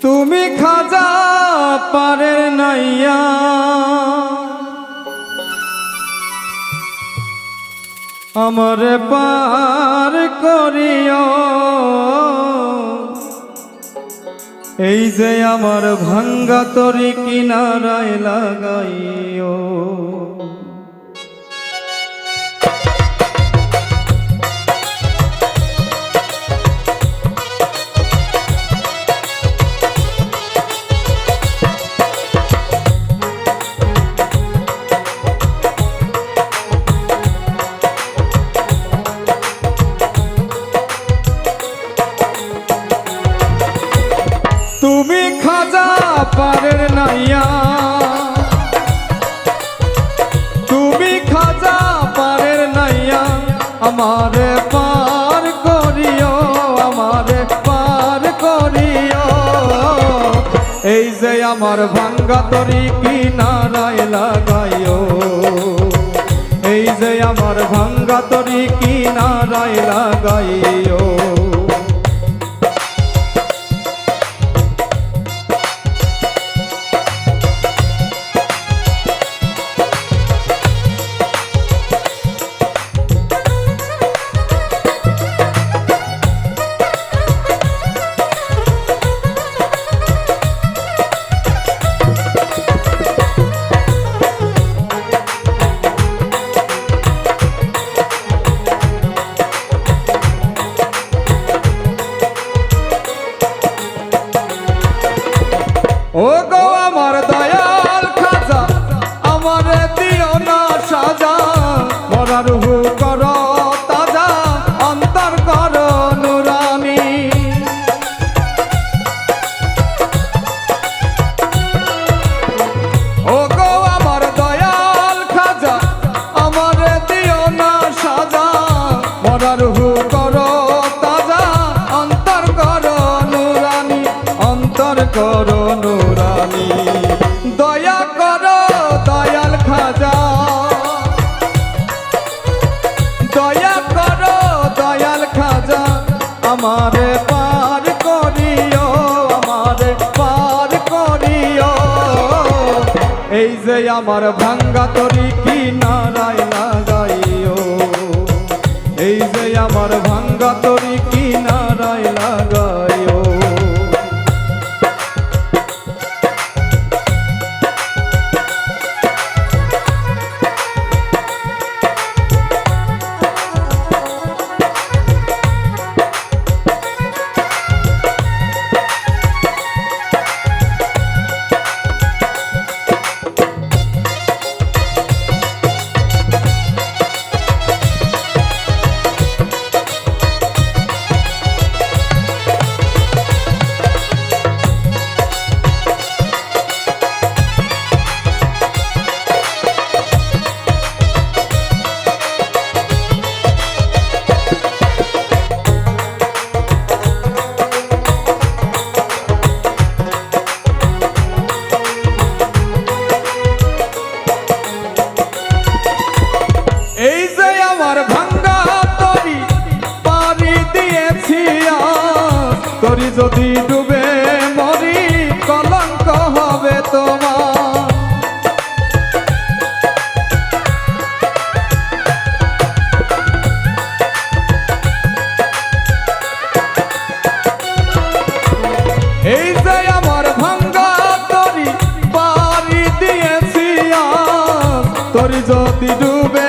তুমি খাজা পারের নাইয়া। আমার পার করিও। এই যে আমার ভাঙ্গা তরি কিনারায় লাগাইও। পারের নাইয়া। তুমি খাজা পারের নাইয়া। এই যে আমার ভাঙ্গা তরি কিনারায় লাগাইও। এই যে আমার ভাঙ্গা তরি কিনারায় লাগাইও। কর নুরানি। দয়া কর দয়াল খাজা। দয়া কর দয়াল খাজা, আমারে পার করিও, আমারে পার করিও। এই যে আমার ভাঙ্গা তরি কি নারায় লাগাইও এই যে আমার ভাঙ্গা তরি কি নারায় লাগাইও আমার ভাঙ্গা তরি পারি দিয়েছি। তরি যদি ডুবে মরি, কলঙ্ক হবে তোমার এই যে আমার ভাঙ্গা তরি পারি দিয়েছি যদি ডুবে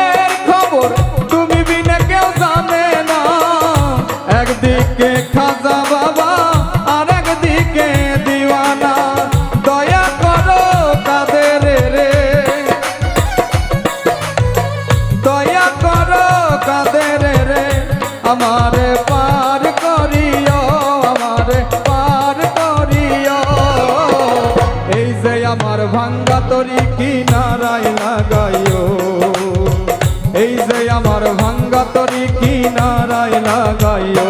আমারে পার করিও, আমারে পার করিও। এই যে আমার ভাঙ্গা তরি কিনারায় লাগাইও, এই যে আমার ভাঙ্গা তরি কিনারায় লাগাইও।